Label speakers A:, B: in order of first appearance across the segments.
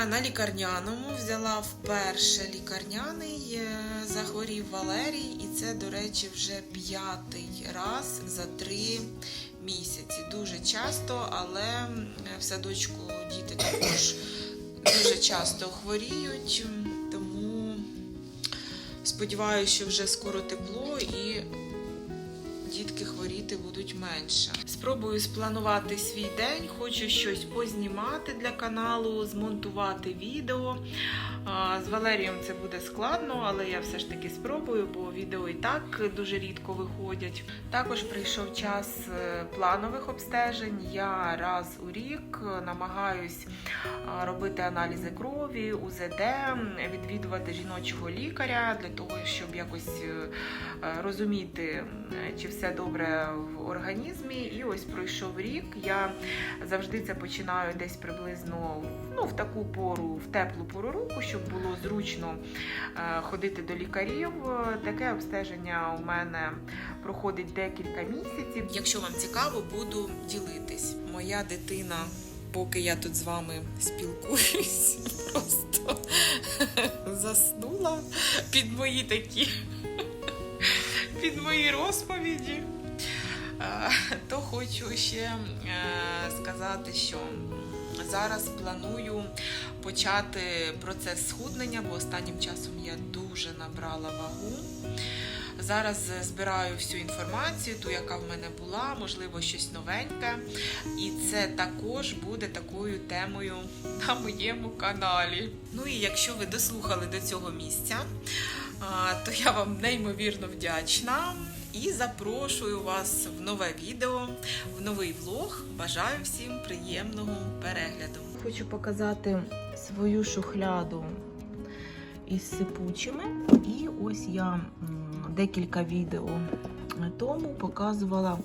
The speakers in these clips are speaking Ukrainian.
A: Я на лікарняному взяла вперше лікарняний, е, захворів Валерій, і це, до речі, вже п'ятий раз за три місяці. Дуже часто, але в садочку діти також дуже часто хворіють, тому сподіваюся, що вже скоро тепло і дітки хворіти будуть менше. Спробую спланувати свій день, хочу щось познімати для каналу, змонтувати відео. З Валерієм це буде складно, але я все ж таки спробую, бо відео і так дуже рідко виходять. Також прийшов час е, планових обстежень. Я раз у рік намагаюсь робити аналізи крові, УЗД, відвідувати жіночого лікаря для того, щоб якось е, е, розуміти, е, чи все добре в організмі. І ось пройшов рік. Я завжди це починаю десь приблизно ну, в таку пору, в теплу пору року, щоб було зручно е, ходити до лікарів. Е, Таке обстеження у мене проходить декілька місяців. Якщо вам цікаво, буду ділитись. Моя дитина. Поки я тут з вами спілкуюсь, просто заснула під мої такі під мої розповіді, Е, то хочу ще сказати, що зараз планую почати процес схуднення, бо останнім часом я дуже набрала вагу. Зараз збираю всю інформацію, ту, яка в мене була, можливо, щось новеньке. І це також буде такою темою на моєму каналі. Ну і якщо ви дослухали до цього місця, то я вам неймовірно вдячна і запрошую вас в нове відео, в новий влог. Бажаю всім приємного перегляду. Хочу показати свою шухляду із сипучими. І ось я декілька відео тому показувала,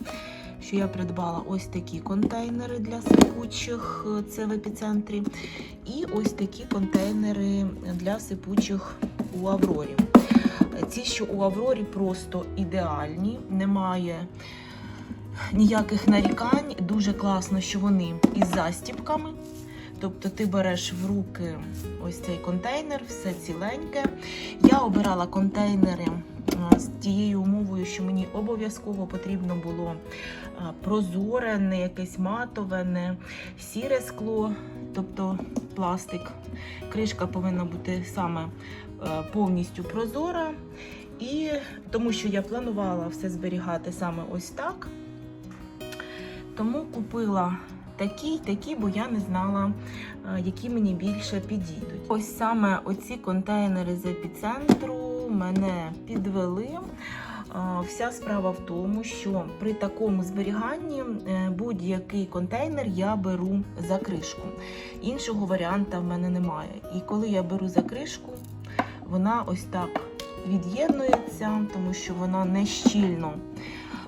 A: що я придбала ось такі контейнери для сипучих, е, це в епіцентрі, і ось такі контейнери для сипучих у Аврорі. Ці, що у Аврорі, просто ідеальні, немає ніяких нарікань. Дуже класно, що вони із застіпками. Тобто ти береш в руки ось цей контейнер, все ціленьке. Я обирала контейнери з тією умовою, що мені обов'язково потрібно було а, прозоре, не якесь матове, не сіре скло, тобто пластик. Кришка повинна бути саме е, повністю прозора. І тому що я планувала все зберігати саме ось так. Тому купила такі, такі, бо я не знала, е, які мені більше підійдуть. Ось саме оці контейнери з епіцентру мене підвели. Вся справа в тому, що при такому зберіганні е, будь-який контейнер я беру за кришку. Іншого варіанта в мене немає. І коли я беру за кришку, вона ось так від'єднується, тому що вона не щільно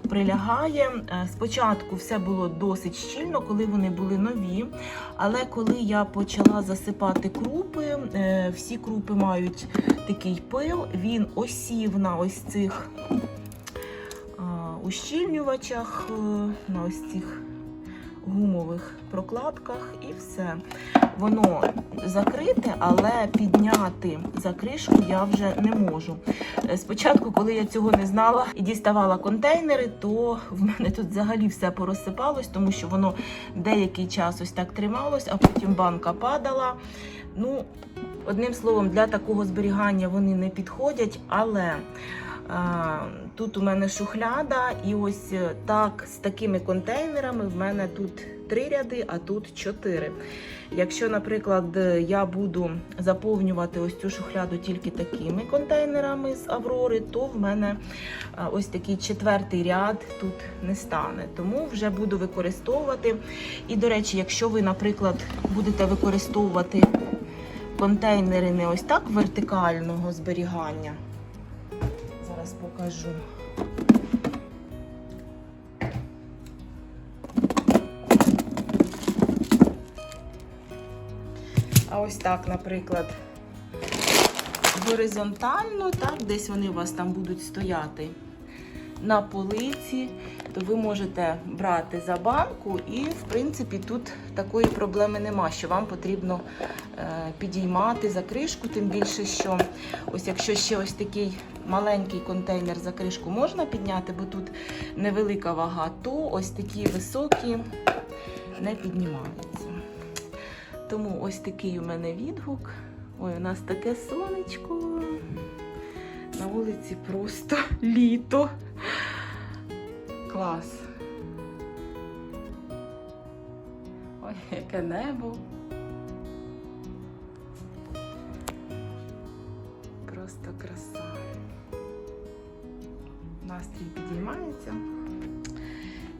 A: прилягає. Е, Спочатку все було досить щільно, коли вони були нові. Але коли я почала засипати крупи, е, всі крупи мають такий пил, він осів на ось цих ущільнювачах, е, на ось цих гумових прокладках, і все. Воно закрите, але підняти за кришку я вже не можу. Е, Спочатку, коли я цього не знала і діставала контейнери, то в мене тут взагалі все порозсипалось, тому що воно деякий час ось так трималось, а потім банка падала. Ну, одним словом, для такого зберігання вони не підходять, але. А, Тут у мене шухляда, і ось е, так з такими контейнерами в мене тут три ряди, а тут чотири. Якщо, наприклад, е, я буду заповнювати ось цю шухляду тільки такими контейнерами з Аврори, то в мене ось такий четвертий ряд тут не стане. Тому вже буду використовувати. І, до речі, якщо ви, наприклад, будете використовувати контейнери не ось так вертикального зберігання. Зараз покажу. А ось так, наприклад, горизонтально, так, десь вони у вас там будуть стояти на полиці. То ви можете брати за банку, і в принципі тут такої проблеми нема, що вам потрібно е, підіймати за кришку, тим більше, що ось якщо ще ось такий маленький контейнер за кришку можна підняти, бо тут невелика вага, то ось такі високі не піднімаються. Тому ось такий у мене відгук. Ой, у нас таке сонечко. На вулиці просто літо. Клас. Ой, яке небо. Просто краса. Настрій підіймається.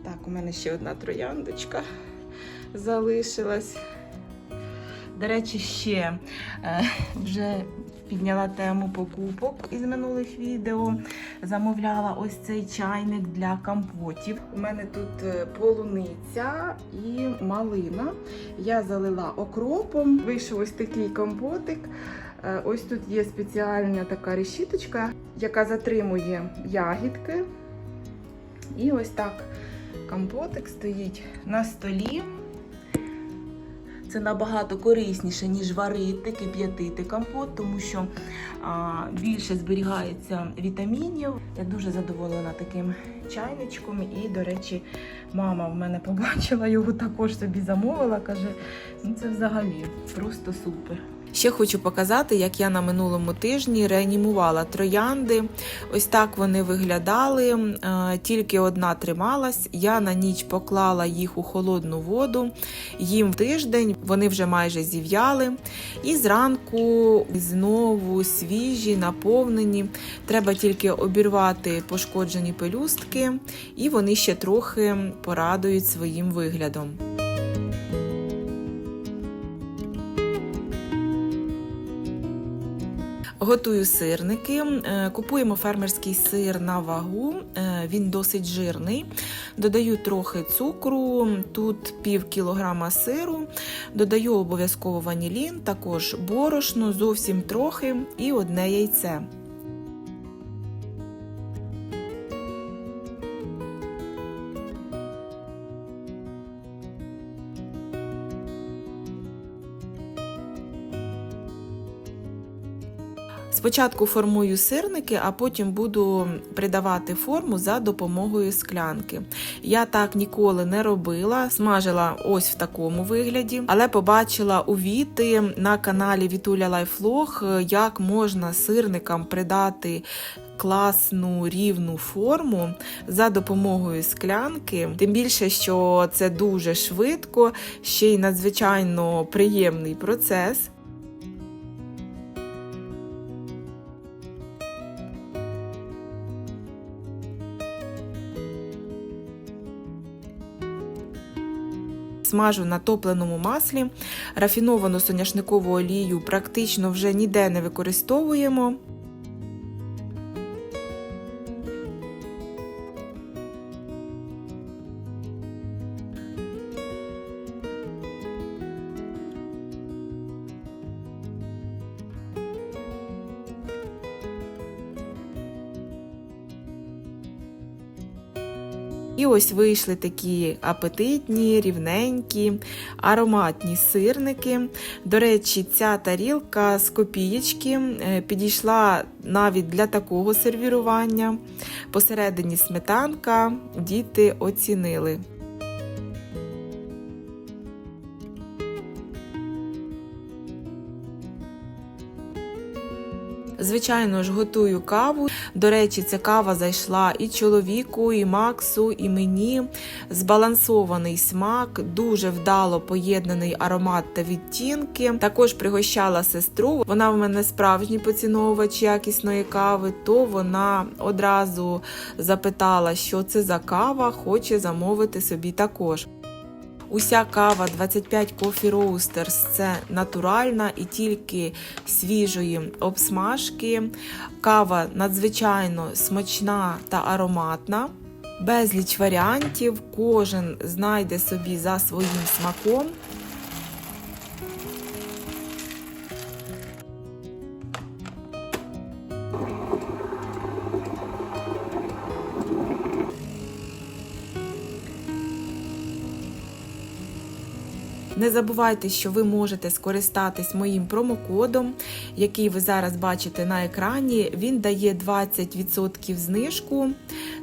A: Так, у мене ще одна трояндочка залишилась. До речі, ще е, вже підняла тему покупок із минулих відео. Замовляла ось цей чайник для компотів. У мене тут е, полуниця і малина. Я залила окропом. Вийшов ось такий компотик. Е, Ось тут є спеціальна така решіточка, яка затримує ягідки. І ось так компотик стоїть на столі. Це набагато корисніше, ніж варити, кип'ятити компот, тому що а, більше зберігається вітамінів. Я дуже задоволена таким чайничком. І, до речі, мама в мене побачила його, також собі замовила. Каже, ну це взагалі просто супер. Ще хочу показати, як я на минулому тижні реанімувала троянди. Ось так вони виглядали. е, Тільки одна трималась. Я на ніч поклала їх у холодну воду. Їм тиждень вони вже майже зів'яли. І зранку знову свіжі, наповнені. Треба тільки обірвати пошкоджені пелюстки, і вони ще трохи порадують своїм виглядом. Готую сирники. Е, Купуємо фермерський сир на вагу. Е, Він досить жирний. Додаю трохи цукру, тут пів кілограма сиру. Додаю обов'язково ванілін, також борошно, зовсім трохи і одне яйце. Спочатку формую сирники, а потім буду придавати форму за допомогою склянки. Я так ніколи не робила, смажила ось в такому вигляді, але побачила у Віти на каналі Вітуля Лайфлог, як можна сирникам придати. Класну рівну форму за допомогою склянки, тим більше, що це дуже швидко, ще й надзвичайно приємний процес. Смажу на топленому маслі. Рафіновану соняшникову олію практично вже ніде не використовуємо. Ось вийшли такі апетитні, рівненькі, ароматні сирники. До речі, ця тарілка з копієчки е, підійшла навіть для такого сервірування. Посередині сметанка діти оцінили. Звичайно ж, готую каву. До речі, ця кава зайшла і чоловіку, і Максу, і мені. Збалансований смак, дуже вдало поєднаний аромат та відтінки. Також пригощала сестру. Вона в мене справжній поціновувач якісної кави, то вона одразу запитала, що це за кава, хоче замовити собі також. Уся кава 25 Coffee Roasters – це натуральна і тільки свіжої обсмажки. Кава надзвичайно смачна та ароматна. Безліч варіантів, кожен знайде собі за своїм смаком. Не забувайте, що ви можете скористатись моїм промокодом, який ви зараз бачите на екрані. Він дає 20% знижку.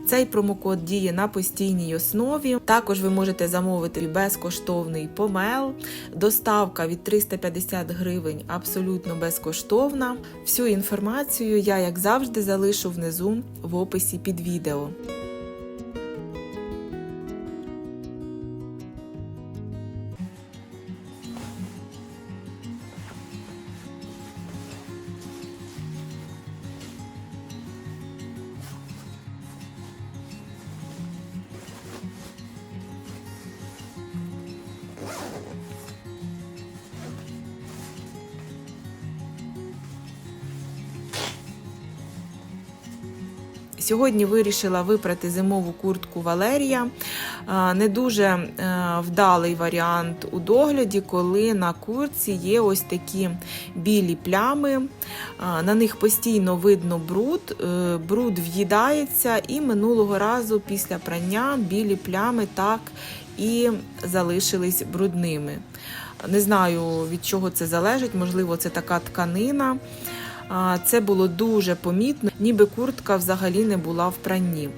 A: Цей промокод діє на постійній основі. Також ви можете замовити безкоштовний помел. Доставка від 350 гривень абсолютно безкоштовна. Всю інформацію я, як завжди, залишу внизу в описі під відео. Сьогодні вирішила випрати зимову куртку Валерія. Не дуже е, вдалий варіант у догляді, коли на куртці є ось такі білі плями. На них постійно видно бруд, е, бруд в'їдається, і минулого разу після прання білі плями так і залишились брудними. Не знаю, від чого це залежить, можливо, це така тканина. Це було дуже помітно, ніби куртка взагалі не була в пранні.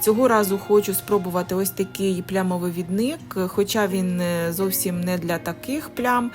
A: Цього разу хочу спробувати ось такий плямовивідник, хоча він е, зовсім не для таких плям.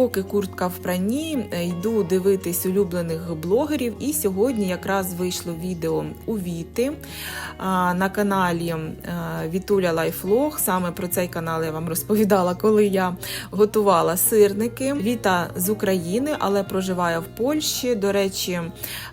A: Поки куртка в пранні, е, йду дивитись улюблених блогерів. І сьогодні якраз вийшло відео у Віти на каналі е, Вітуля Лайфлог. Саме про цей канал я вам розповідала, коли я готувала сирники. Віта з України, але проживає в Польщі. До речі,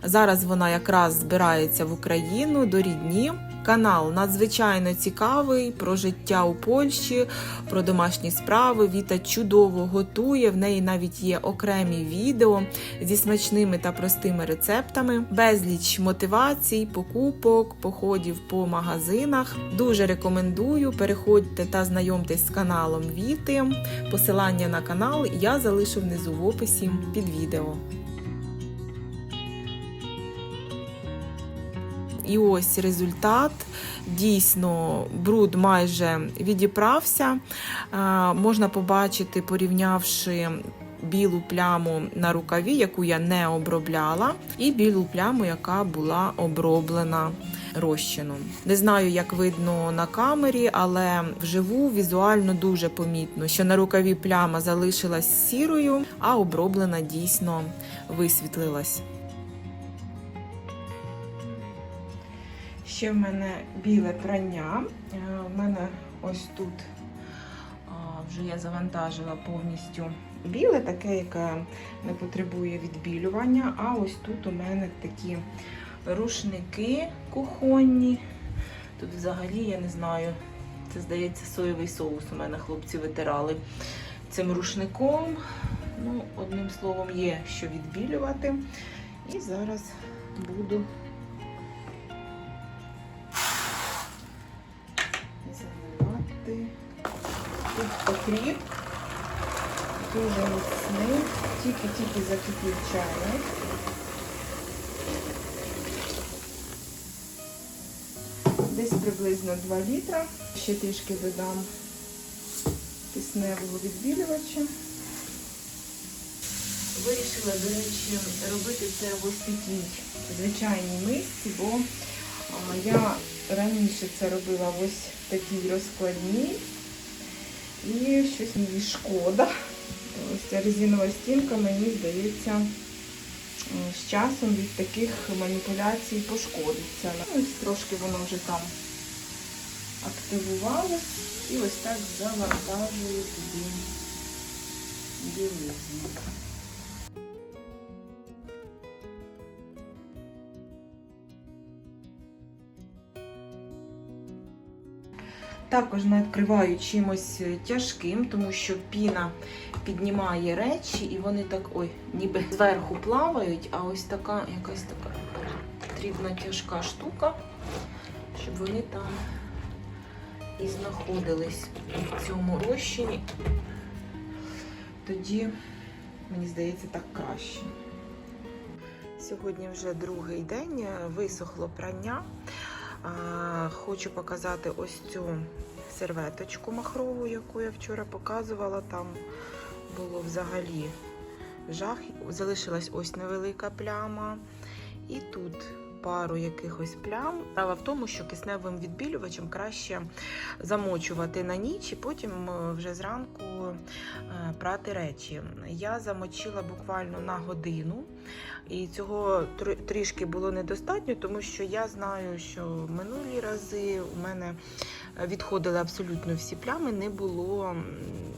A: зараз вона якраз збирається в Україну до рідні. Канал надзвичайно цікавий про життя у Польщі, про домашні справи. Віта чудово готує. В неї навіть є окремі відео зі смачними та простими рецептами, безліч мотивацій, покупок, походів по магазинах. Дуже рекомендую. Переходьте та знайомтесь з каналом Віти. Посилання на канал я залишу внизу в описі під відео. І ось результат. Дійсно, бруд майже відіправся. Е, Можна побачити, порівнявши білу пляму на рукаві, яку я не обробляла, і білу пляму, яка була оброблена розчином. Не знаю, як видно на камері, але вживу візуально дуже помітно, що на рукаві пляма залишилась сірою, а оброблена дійсно висвітлилась. Ще в мене біле прання. Е, В мене ось тут вже я завантажила повністю біле, таке, яке не потребує відбілювання. А ось тут у мене такі рушники кухонні. Тут взагалі, я не знаю, це здається соєвий соус. У мене хлопці витирали цим рушником. Ну, одним словом, є що відбілювати. І зараз буду Дуже міцний. Тільки-тільки закипів чайник. Десь приблизно 2 літра. Ще трішки додам кисневого відбілювача. Вирішила, до речі, робити це в ось такій звичайній мисці, бо я раніше це робила в ось такій розкладній. І щось мені шкода. Ось ця резинова стінка, мені здається, з часом від таких маніпуляцій пошкодиться. Ну, Ось трошки воно вже там активувалось. І ось так завантажую туди білизну. Також накриваю чимось тяжким, тому що піна піднімає речі, і вони так ой, ніби зверху плавають, а ось така якась така потрібна тяжка штука, щоб вони там і знаходились в цьому розчині. Тоді, мені здається, так краще. Сьогодні вже другий день, е, висохло прання. Хочу показати ось цю серветочку махрову, яку я вчора показувала. Там було взагалі жах. Залишилась ось невелика пляма. І тут пару якихось плям. Справа в тому, що кисневим відбілювачем краще замочувати на ніч і потім е, вже зранку е, прати речі. Я замочила буквально на годину. І цього трішки було недостатньо, тому що я знаю, що минулі рази у мене відходили абсолютно всі плями, не було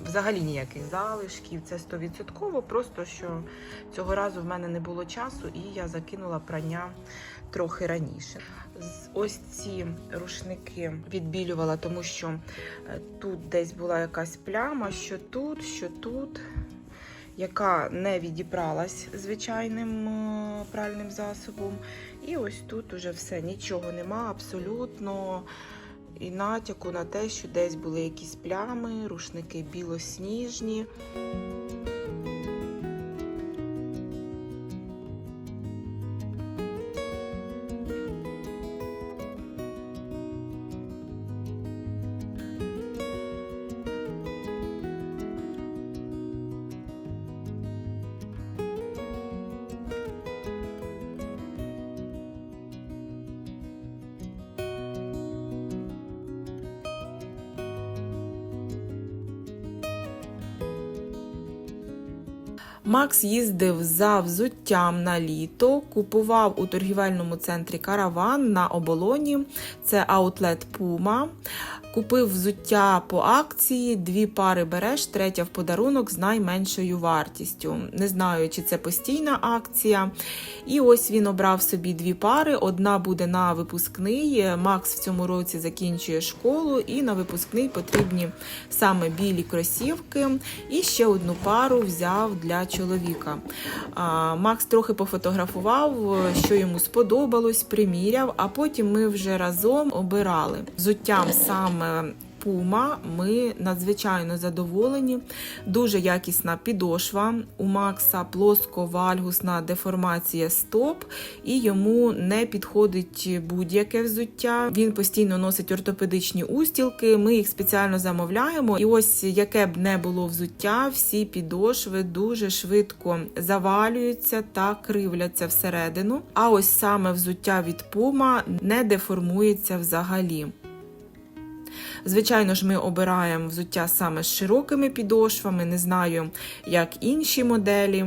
A: взагалі ніяких залишків. Це 100%. Просто що цього разу в мене не було часу, і я закинула прання трохи раніше. Ось ці рушники відбілювала, тому що е, тут десь була якась пляма, що тут, що тут яка не відібралась звичайним е, пральним засобом. І ось тут уже все, нічого нема, абсолютно. І натяку на те, що десь були якісь плями, рушники білосніжні. Макс їздив за взуттям на літо, купував у торгівельному центрі караван на оболоні. Це аутлет Puma. Купив взуття по акції, дві пари береш, третя в подарунок з найменшою вартістю. Не знаю, чи це постійна акція. І ось він обрав собі дві пари. Одна буде на випускний. Макс в цьому році закінчує школу, і на випускний потрібні саме білі кросівки. І ще одну пару взяв для чоловіка. А, Макс трохи пофотографував, що йому сподобалось, приміряв, а потім ми вже разом обирали. Взуттям саме Пума ми надзвичайно задоволені. Дуже якісна підошва. У Макса плоско-вальгусна деформація стоп, і йому не підходить будь-яке взуття. Він постійно носить ортопедичні устілки. Ми їх спеціально замовляємо. І ось яке б не було взуття, всі підошви дуже швидко завалюються та кривляться всередину. А ось саме взуття від Puma не деформується взагалі. Звичайно ж, ми обираємо взуття саме з широкими підошвами, не знаю, як інші моделі.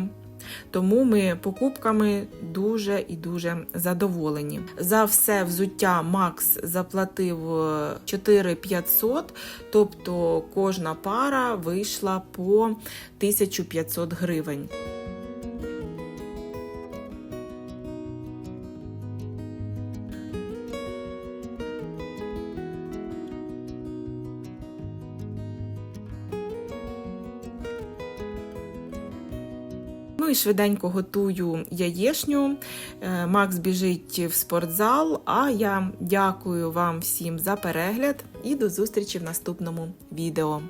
A: Тому ми покупками дуже і дуже задоволені. За все взуття Макс заплатив е, 4500, тобто кожна пара вийшла по 1500 гривень. І швиденько готую яєшню. Е, Макс біжить в спортзал. А я дякую вам всім за перегляд і до зустрічі в наступному відео.